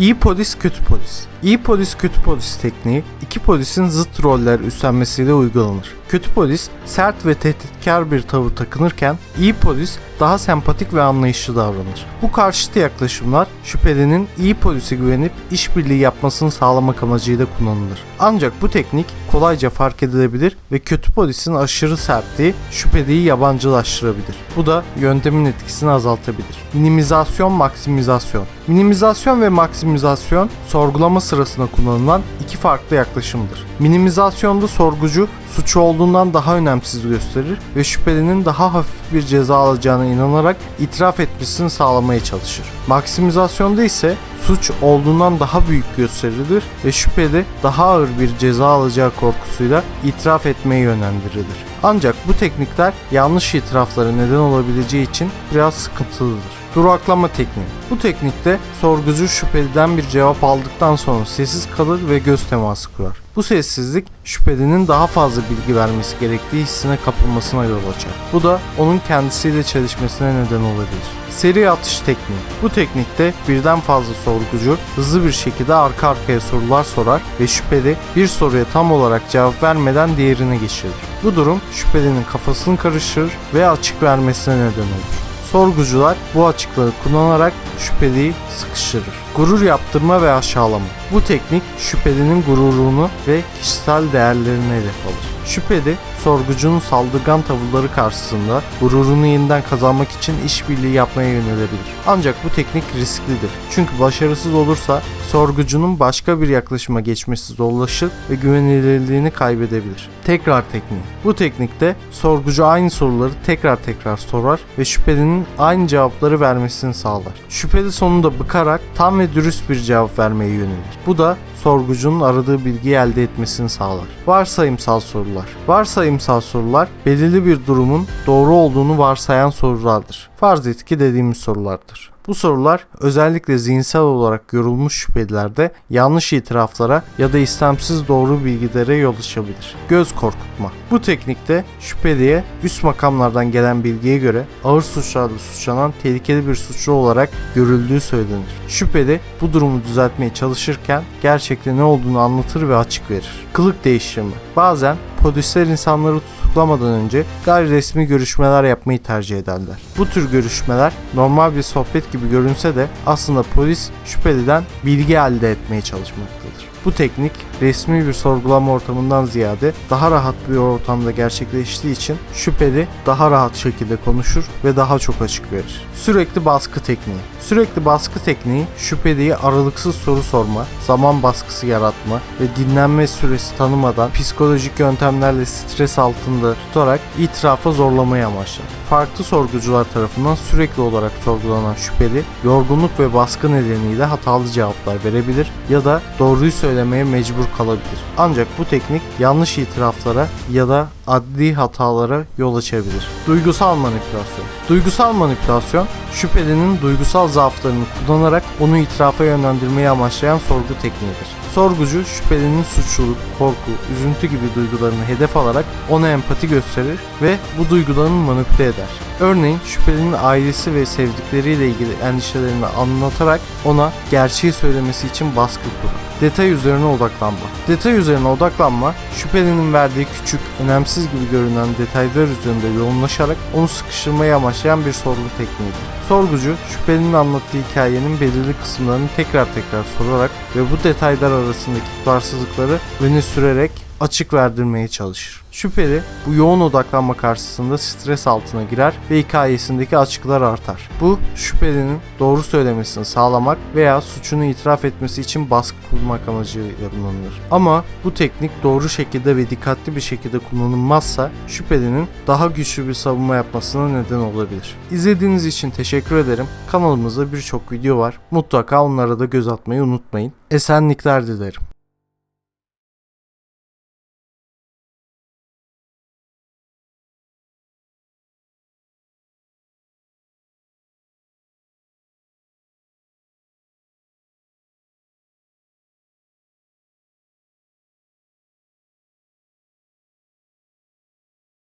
İyi polis kötü polis. İyi polis kötü polis tekniği iki polisin zıt roller üstlenmesiyle uygulanır. Kötü polis sert ve tehditkar bir tavır takınırken iyi polis daha sempatik ve anlayışlı davranır. Bu karşıtı yaklaşımlar şüphelinin iyi polise güvenip işbirliği yapmasını sağlamak amacıyla kullanılır. Ancak bu teknik kolayca fark edilebilir ve kötü polisin aşırı sertliği şüpheliyi yabancılaştırabilir. Bu da yöntemin etkisini azaltabilir. Minimizasyon, maksimizasyon. Minimizasyon ve maksimizasyon sorgulama sırasında kullanılan iki farklı yaklaşımdır. Minimizasyonda sorgucu suçu olduğundan daha önemsiz gösterir ve şüphelinin daha hafif bir ceza alacağına inanarak itiraf etmesini sağlamaya çalışır. Maksimizasyonda ise suç olduğundan daha büyük gösterilir ve şüpheli daha ağır bir ceza alacağı korkusuyla itiraf etmeye yönlendirilir. Ancak bu teknikler yanlış itiraflara neden olabileceği için biraz sıkıntılıdır. Duraklama tekniği. Bu teknikte sorgucu şüpheliden bir cevap aldıktan sonra sessiz kalır ve göz teması kurar. Bu sessizlik şüphelinin daha fazla bilgi vermesi gerektiği hissine kapılmasına yol açar. Bu da onun kendisiyle çelişmesine neden olabilir. Seri atış tekniği. Bu teknikte birden fazla sorgucu hızlı bir şekilde arka arkaya sorular sorar ve şüpheli bir soruya tam olarak cevap vermeden diğerine geçirir. Bu durum şüphelinin kafasını karıştırır ve açık vermesine neden olur. Sorgucular bu açıkları kullanarak şüpheliyi sıkıştırır. Gurur yaptırma ve aşağılama. Bu teknik şüphelinin gururunu ve kişisel değerlerini hedef alır. Şüpheli, sorgucunun saldırgan tavırları karşısında gururunu yeniden kazanmak için işbirliği yapmaya yönelebilir. Ancak bu teknik risklidir. Çünkü başarısız olursa sorgucunun başka bir yaklaşıma geçmesi zorlaşır ve güvenilirliğini kaybedebilir. Tekrar tekniği. Bu teknikte sorgucu aynı soruları tekrar tekrar sorar ve şüphelinin aynı cevapları vermesini sağlar. Şüpheli sonunda bıkarak tam ve dürüst bir cevap vermeye yönelir. Bu da sorgucunun aradığı bilgiyi elde etmesini sağlar. Varsayımsal sorular. Varsayımsal sorular belirli bir durumun doğru olduğunu varsayan sorulardır. Farz et ki dediğimiz sorulardır. Bu sorular özellikle zihinsel olarak yorulmuş şüphelilerde yanlış itiraflara ya da istemsiz doğru bilgilere yol açabilir. Göz korkutma. Bu teknikte şüpheliye üst makamlardan gelen bilgiye göre ağır suçlarla suçlanan tehlikeli bir suçlu olarak görüldüğü söylenir. Şüpheli bu durumu düzeltmeye çalışırken gerçekte ne olduğunu anlatır ve açık verir. Kılık değiştirme. Bazen polisler insanları tutuklamadan önce gayri resmi görüşmeler yapmayı tercih ederler. Bu tür görüşmeler normal bir sohbet gibi görünse de aslında polis şüpheliden bilgi elde etmeye çalışmaktadır. Bu teknik resmi bir sorgulama ortamından ziyade daha rahat bir ortamda gerçekleştiği için şüpheli daha rahat şekilde konuşur ve daha çok açık verir. Sürekli baskı tekniği. Sürekli baskı tekniği şüpheliye aralıksız soru sorma, zaman baskısı yaratma ve dinlenme süresi tanımadan psikolojik yöntemlerle stres altında tutarak itirafa zorlamayı amaçlar. Farklı sorgucular tarafından sürekli olarak sorgulanan şüpheli yorgunluk ve baskı nedeniyle hatalı cevaplar verebilir ya da doğruyu söylemeye mecbur kalabilir. Ancak bu teknik yanlış itiraflara ya da adli hatalara yol açabilir. Duygusal manipülasyon. Duygusal manipülasyon şüphelinin duygusal zaaflarını kullanarak onu itirafa yönlendirmeyi amaçlayan sorgu tekniğidir. Sorgucu şüphelinin suçluluk, korku, üzüntü gibi duygularını hedef alarak ona empati gösterir ve bu duygularını manipüle eder. Örneğin şüphelinin ailesi ve sevdikleriyle ilgili endişelerini anlatarak ona gerçeği söylemesi için baskı kurur. Detay üzerine odaklanma. Detay üzerine odaklanma, şüphelinin verdiği küçük, önemsiz gibi görünen detaylar üzerinde yoğunlaşarak onu sıkıştırmayı amaçlayan bir sorgu tekniğidir. Sorgucu, şüphelinin anlattığı hikayenin belirli kısımlarını tekrar tekrar sorarak ve bu detaylar arasındaki tutarsızlıkları öne sürerek açık verdirmeye çalışır. Şüpheli bu yoğun odaklanma karşısında stres altına girer ve hikayesindeki açıklar artar. Bu şüphelinin doğru söylemesini sağlamak veya suçunu itiraf etmesi için baskı kurmak amacıyla kullanılır. Ama bu teknik doğru şekilde ve dikkatli bir şekilde kullanılmazsa şüphelinin daha güçlü bir savunma yapmasına neden olabilir. İzlediğiniz için teşekkür ederim. Kanalımızda birçok video var. Mutlaka onlara da göz atmayı unutmayın. Esenlikler dilerim.